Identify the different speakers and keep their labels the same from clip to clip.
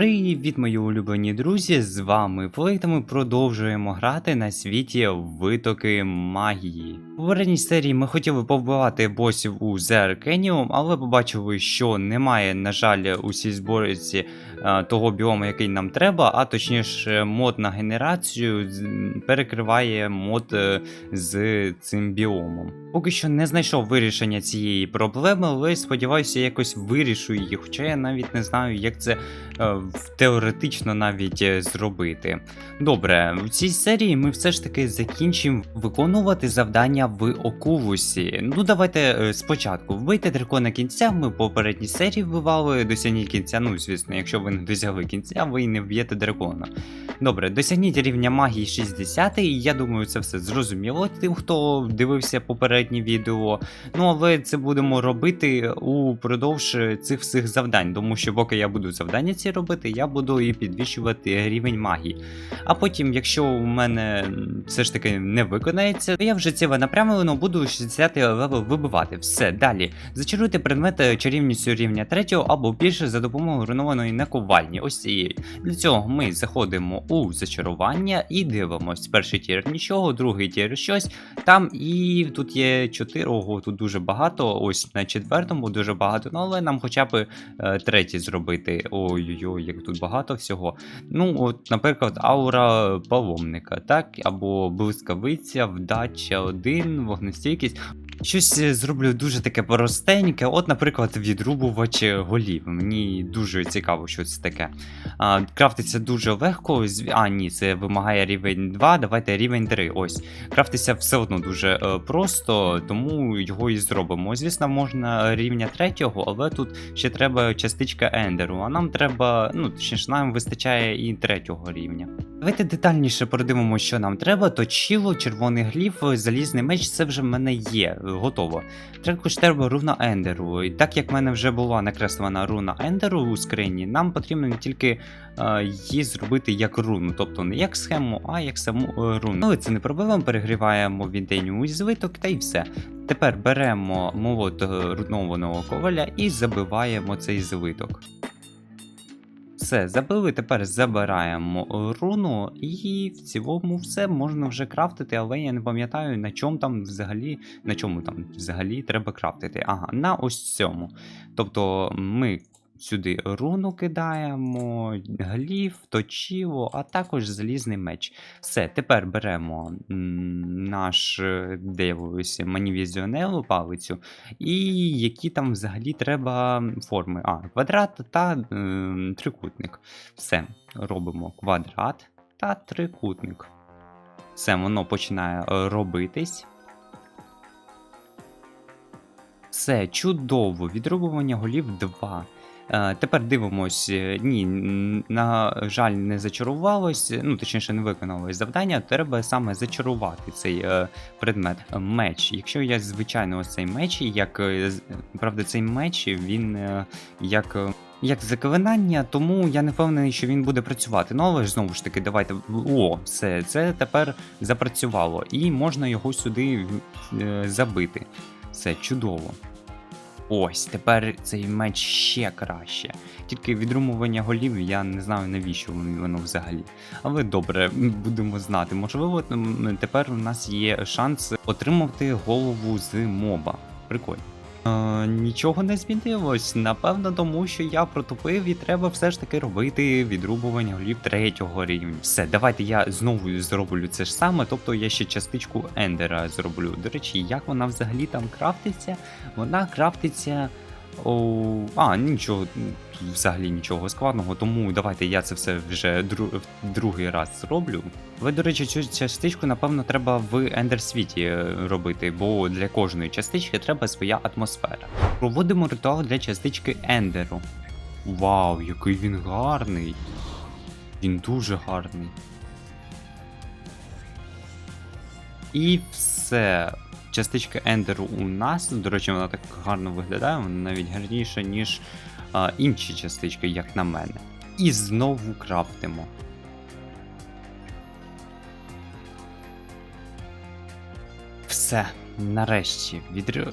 Speaker 1: Привіт, мої улюблені друзі! З вами Флейт, ми продовжуємо грати на світі витоки магії. У попередній серії ми хотіли повбивати босів у The Arcanium, але побачили, що немає, на жаль, у цій зборці е, того біому, який нам треба, а точніше, мод на генерацію перекриває мод е, з цим біомом. Поки що не знайшов вирішення цієї проблеми, але сподіваюся, якось вирішу її, хоча я навіть не знаю, як це е, в- теоретично навіть е, зробити. Добре, в цій серії ми все ж таки закінчимо виконувати завдання в Окулусі. Ну давайте е, спочатку вбийте дракона кінця. Ми в попередній серії вбивали, досягніть кінця. Ну, звісно, якщо ви не досягли кінця, ви не вб'єте дракона. Добре, досягніть рівня магії 60, і я думаю, це все зрозуміло тим, хто дивився попереднє відео. Ну, але це будемо робити упродовж цих всіх завдань, тому що поки я буду завдання ці робити, я буду і підвищувати рівень магії. А потім, якщо у мене все ж таки не виконається, то я вже ціле напрямлено буду 60 левел вибивати. Все, далі. Зачаруйте предмети чарівністю рівня 3 або більше за допомогою руйнованої наковальні. Ось цієї. Для цього ми заходимо у зачарування і дивимось. Перший тір нічого, другий тір щось. Там і тут є 4, ого, тут дуже багато. Ось на четвертому дуже багато, ну але нам хоча б е, третій зробити. Ой-ой-ой, як тут багато всього. Ну, от, наприклад, аура паломника, так? Або блискавиця, вдача 1, вогнестійкість. Щось е, зроблю дуже таке простеньке. От, наприклад, відрубувач голів. Мені дуже цікаво, що це таке. А, крафтиться дуже легко. А, ні, це вимагає рівень 2. Давайте рівень 3. Ось. Крафтиться все одно дуже е, просто, тому його і зробимо. Звісно, можна рівня 3, але тут ще треба частичка ендеру. А нам треба, ну, точніше, нам вистачає і 3 рівня. Давайте детальніше продивимося, що нам треба. Точіло, червоний гліф, залізний меч, це вже в мене є, готово. Також треба руна Ендеру. І так як в мене вже була накреслена руна Ендеру у скрині, нам потрібно тільки е, її зробити як руну, тобто не як схему, а як саму е, руну. Але це не проблема, перегріваємо віддень у звиток та й все. Тепер беремо молот е, рунованого коваля і забиваємо цей звиток. Все, забили, тепер забираємо руну, і в цілому все можна вже крафтити, але я не пам'ятаю, на чому там взагалі, на чому там взагалі треба крафтити. Ага, на ось цьому. Тобто ми сюди руну кидаємо, гліф, точіло, а також залізний меч. Все, тепер беремо наш е, де манівізіонелу палицю, і які там взагалі треба форми. А, квадрат та е, трикутник. Все, робимо квадрат та трикутник. Все, воно починає робитись. Все, чудово. Відрубування голів 2. Е, тепер дивимось. е, Ні, на жаль, не зачарувалось, ну точніше, не виконалось завдання. Треба саме зачарувати цей е, предмет. Меч. Якщо я звичайно ось цей меч, як правда, цей меч він як. Як заклинання, тому я не впевнений, що він буде працювати. Ну але ж знову ж таки, давайте. О, все, це тепер запрацювало. І можна його сюди забити. Все чудово. Ось, тепер цей меч ще краще. Тільки відрумування голів я не знаю навіщо воно взагалі. Але добре, будемо знати. Можливо, тепер у нас є шанс отримати голову з моба. Прикольно. Е, нічого не змінилось. Напевно, тому що я протупив і треба все ж таки робити відрубування голів третього рівня. Все, давайте я знову зроблю це ж саме, тобто я ще частичку ендера зроблю. До речі, як вона взагалі там крафтиться? Вона крафтиться. О, а, нічого, взагалі нічого складного, тому давайте я це все вже дру, другий раз зроблю. Ви, до речі, цю частичку, напевно, треба в ендерсвіті е, робити, бо для кожної частички треба своя атмосфера. Проводимо ритуал для частички ендеру. Вау, який він гарний! Він дуже гарний. І все. Частичка ендеру у нас. До речі, вона так гарно виглядає, вона навіть гарніша, ніж а, інші частички, як на мене. І знову крафтимо. Все, нарешті, відр...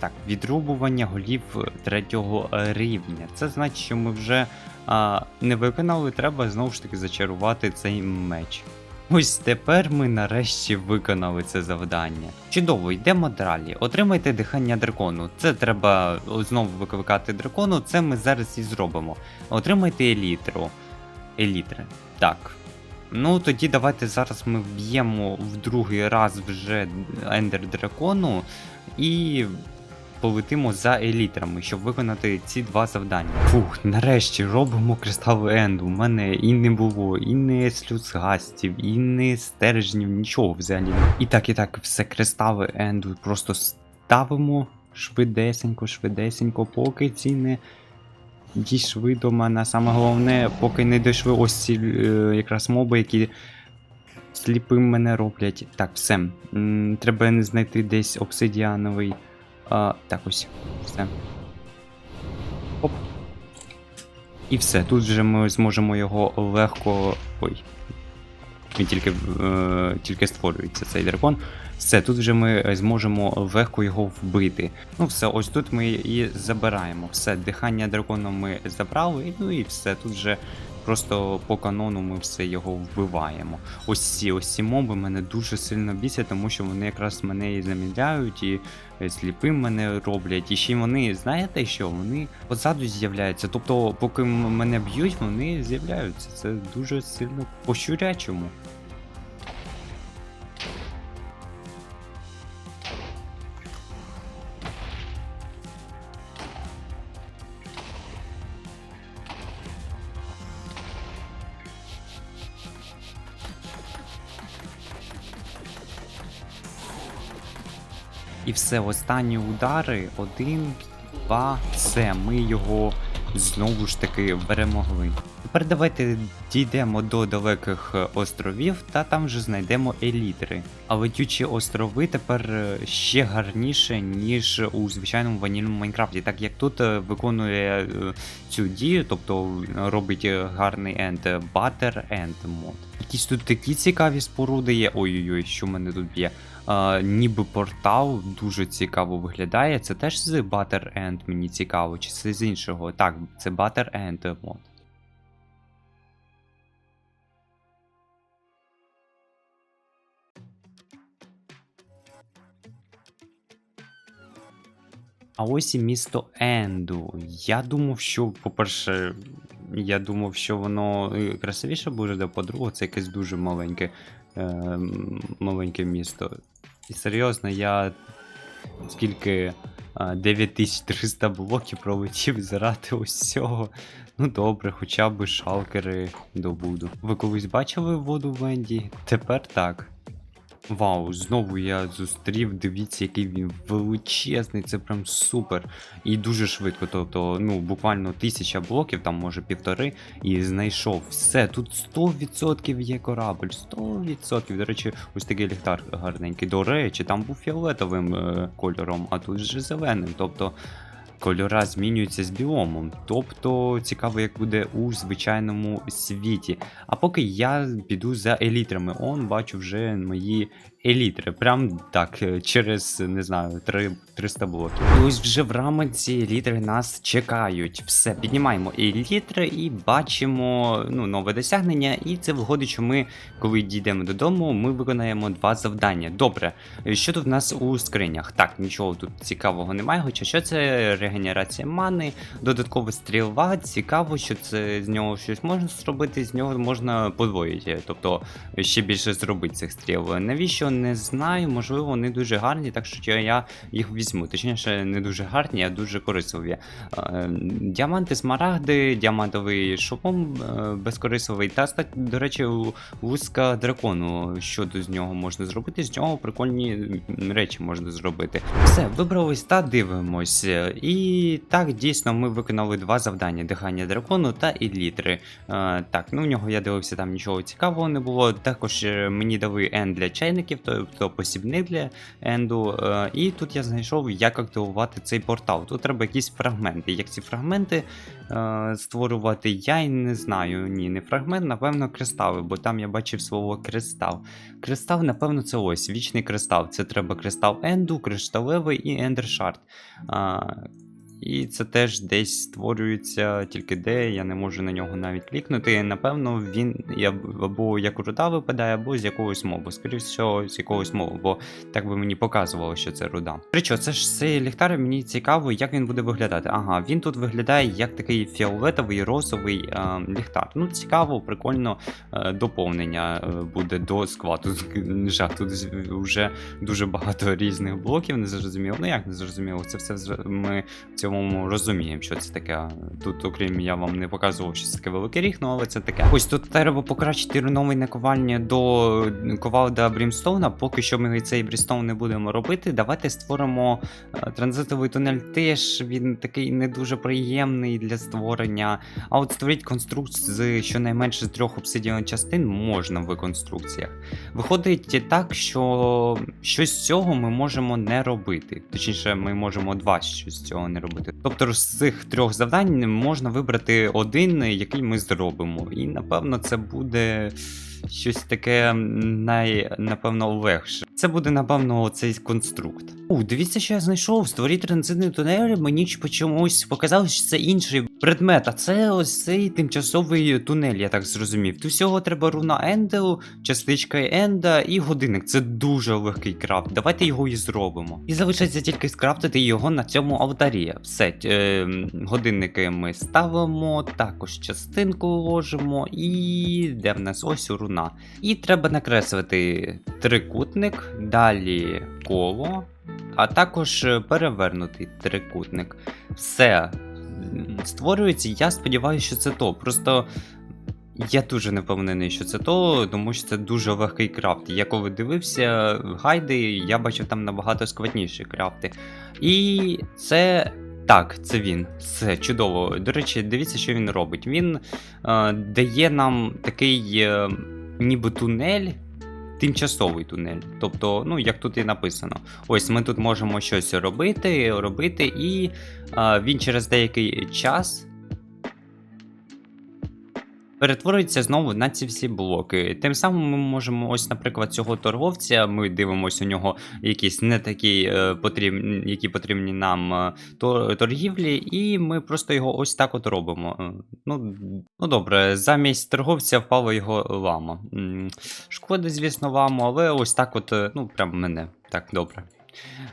Speaker 1: Так, відрубування голів третього рівня. Це значить, що ми вже а, не виконали, треба знову ж таки зачарувати цей меч. Ось тепер ми нарешті виконали це завдання. Чудово, йдемо далі. Отримайте дихання дракону. Це треба знову викликати дракону, це ми зараз і зробимо. Отримайте елітру. Елітри. Так. Ну тоді давайте зараз ми вб'ємо в другий раз вже ендер дракону і полетимо за елітрами, щоб виконати ці два завдання. Фух, нарешті робимо кристал енду. У мене і не було, і не слюцгастів, і не стержнів, нічого взагалі. І так, і так, все кристали енду просто ставимо швидесенько, швидесенько, поки ці не дійшли до мене. Саме головне, поки не дійшли ось ці е, якраз моби, які сліпим мене роблять. Так, все. Треба знайти десь обсидіановий. А, так ось. Все. Оп. І все. Тут вже ми зможемо його легко. Ой. Він тільки, е, тільки створюється цей дракон. Все, тут вже ми зможемо легко його вбити. Ну все, ось тут ми і забираємо. Все, дихання дракона ми забрали, ну і все, тут вже просто по канону ми все його вбиваємо. Ось ці ось ці моби мене дуже сильно бісять, тому що вони якраз мене і замідляють, і сліпим мене роблять. І ще вони, знаєте що, вони позаду з'являються. Тобто, поки мене б'ють, вони з'являються. Це дуже сильно по-щурячому. І все, останні удари. Один, два, все. Ми його знову ж таки перемогли. Тепер давайте дійдемо до далеких островів та там вже знайдемо елітри. А летючі острови тепер е, ще гарніше, ніж у звичайному ванільному Майнкрафті, так як тут е, виконує е, цю дію, тобто робить гарний енд, Butter End мод. Якісь тут такі цікаві споруди є. Ой-ой-ой, що в мене тут є. А, ніби портал дуже цікаво виглядає. Це теж з Butter End мені цікаво, чи це з іншого? Так, це Butter End мод. А ось і місто Енду. Я думав, що, по-перше, я думав, що воно е, красивіше буде, по-друге, це якесь дуже маленьке, е, маленьке місто. І серйозно, я скільки 9300 блоків пролетів заради ось цього. Ну добре, хоча б шалкери добуду. Ви колись бачили воду в Венді? Тепер так. Вау, знову я зустрів. Дивіться, який він величезний, це прям супер. І дуже швидко. Тобто, ну, буквально тисяча блоків, там може півтори, і знайшов. Все, тут 100% є корабль. 100%. До речі, ось такий ліхтар гарненький. До речі, там був фіолетовим е, кольором, а тут вже зеленим. Тобто. Кольора змінюються з біомом, тобто цікаво, як буде у звичайному світі. А поки я піду за елітрами, он бачу вже мої елітри. Прям так, е, через не знаю, 3, 300 блоків. І ось вже в рамці елітри нас чекають. Все, піднімаємо елітри і бачимо ну, нове досягнення. І це виходить, що ми, коли дійдемо додому, ми виконаємо два завдання. Добре, е, що тут в нас у скринях? Так, нічого тут цікавого немає, хоча що це регенерація мани, додаткова стріла. Цікаво, що це з нього щось можна зробити, з нього можна подвоїти, тобто ще більше зробити цих стріл. Навіщо не знаю, можливо, вони дуже гарні, так що я їх візьму. Точніше, не дуже гарні, а дуже корисливі. Е, Діаманти, смарагди, діамантовий шолом е, безкорисливий. Та, до речі, вузка дракону. Що тут з нього можна зробити? З нього прикольні речі можна зробити. Все, вибрались та дивимось. І так, дійсно, ми виконали два завдання: дихання дракону та елітри. Е, так, ну в нього я дивився, там нічого цікавого не було. Також е, мені дали N для чайників. тобто посібник для енду. Е, і тут я знайшов, як активувати цей портал. Тут треба якісь фрагменти. Як ці фрагменти е, створювати, я й не знаю. Ні, не фрагмент, напевно, кристали, бо там я бачив слово кристал. Кристал, напевно, це ось вічний кристал. Це треба кристал енду, кришталевий і ендершард. А, і це теж десь створюється, тільки де, я не можу на нього навіть клікнути. Напевно, він або як руда випадає, або з якогось мобу. Скоріше всього, з якогось мобу, бо так би мені показувало, що це руда. Причо, це ж цей ліхтар, мені цікаво, як він буде виглядати. Ага, він тут виглядає як такий фіолетовий розовий е, ліхтар. Ну, цікаво, прикольно е, доповнення е, буде до складу. Жах, тут вже дуже багато різних блоків, не зрозуміло. Ну як не зрозуміло, це все ми цьому розуміємо, що це таке. Тут, окрім я вам не показував, що це таке великий ріг, ну але це таке. Ось тут треба покращити руновий наковальня до ковалда Брімстоуна. Поки що ми цей Брімстоун не будемо робити. Давайте створимо е, транзитовий тунель. Теж він такий не дуже приємний для створення. А от створити конструкт з щонайменше з трьох обсидіан частин можна в конструкціях. Виходить так, що щось з цього ми можемо не робити. Точніше, ми можемо два щось з цього не робити. Тобто з цих трьох завдань можна вибрати один, який ми зробимо. І напевно це буде щось таке най, напевно, легше. Це буде, напевно, цей конструкт. У, дивіться, що я знайшов. Створіть транзитний тунель. Мені чомусь показалось, що це інший предмет. А це ось цей тимчасовий тунель, я так зрозумів. Тут всього треба руна Ендел, частичка Енда і годинник. Це дуже легкий крафт. Давайте його і зробимо. І залишається тільки скрафтити його на цьому алтарі. Все, е, годинники ми ставимо, також частинку ложимо, і де в нас ось руна. І треба накреслити трикутник, далі коло, а також е, перевернутий трикутник. Все створюється. Я сподіваюся, що це то. Просто. Я дуже не впевнений, що це то, тому що це дуже легкий крафт. Я коли дивився гайди, я бачив там набагато складніші крафти. І це. Так, це він. Все чудово. До речі, дивіться, що він робить. Він е, дає нам такий е, ніби тунель, тимчасовий тунель. Тобто, ну, як тут і написано. Ось ми тут можемо щось робити, робити, і а, він через деякий час перетворюється знову на ці всі блоки. Тим самим ми можемо, ось, наприклад, цього торговця, ми дивимося у нього якісь не такі е, потрібні, які потрібні нам е, торгівлі, і ми просто його ось так от робимо. Е, Ну, ну добре, замість торговця впала його лама. Шкода, звісно, ламу, але ось так от, ну, прям мене. Так, добре.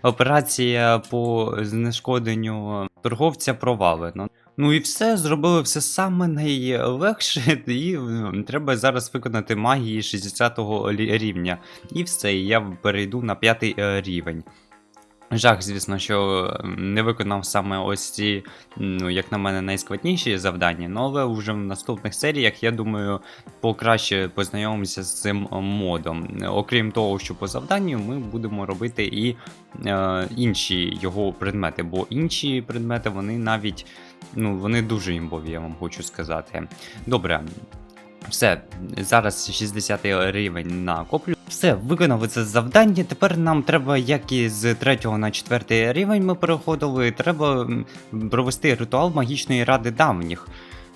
Speaker 1: Операція по знешкоденню торговця провалена. Ну і все, зробили все саме найлегше, і треба зараз виконати магії 60-го лі- рівня. І все, я перейду на п'ятий е, рівень. Жах, звісно, що не виконав саме ось ці, ну, як на мене, найскладніші завдання, ну але вже в наступних серіях, я думаю, покраще познайомимося з цим модом. Окрім того, що по завданню ми будемо робити і е, інші його предмети, бо інші предмети вони навіть ну, вони дуже імбові, я вам хочу сказати. Добре. Все, зараз 60 рівень накоплю. Все, виконали це завдання. Тепер нам треба, як і з 3 на 4 рівень ми переходили, треба провести ритуал магічної ради давніх.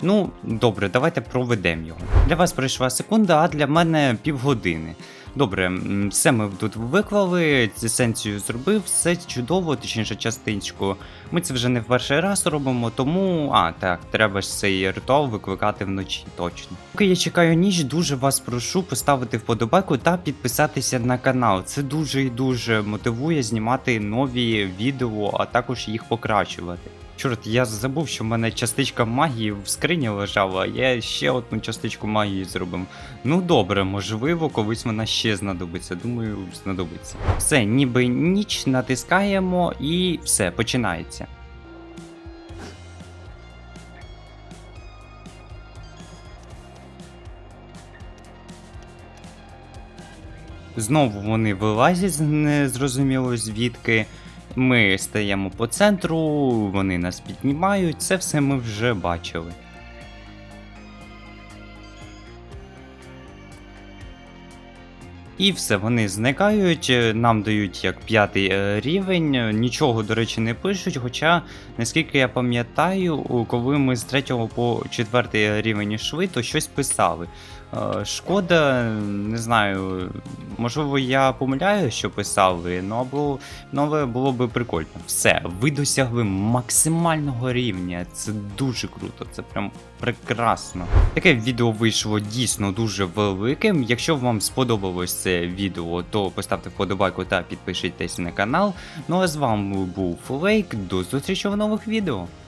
Speaker 1: Ну, добре, давайте проведемо його. Для вас пройшла секунда, а для мене півгодини. Добре, все ми тут виклали, есенцію зробив, все чудово, точніше частиночку. Ми це вже не в перший раз робимо, тому. А, так, треба ж цей ритуал викликати вночі, точно. Поки я чекаю ніч, дуже вас прошу поставити вподобайку та підписатися на канал. Це дуже і дуже мотивує знімати нові відео, а також їх покращувати. Чорт, я забув, що в мене частичка магії в скрині лежала, я ще одну частичку магії зробив. Ну добре, можливо, колись вона ще знадобиться. Думаю, знадобиться. Все, ніби ніч натискаємо і все, починається. Знову вони вилазять незрозуміло звідки. Ми стаємо по центру, вони нас піднімають, це все ми вже бачили. І все, вони зникають, е, нам дають як п'ятий е, рівень, е, нічого, до речі, не пишуть. Хоча, наскільки я пам'ятаю, коли ми з третього по четвертий рівень йшли, то щось писали. Шкода, не знаю, можливо, я помиляю, що писали, ну або ну, але було би прикольно. Все, ви досягли максимального рівня. Це дуже круто, це прям прекрасно. Таке відео вийшло дійсно дуже великим. Якщо вам сподобалось це відео, то поставте вподобайку та підпишіться на канал. Ну а з вами був Флейк. До зустрічі в нових відео.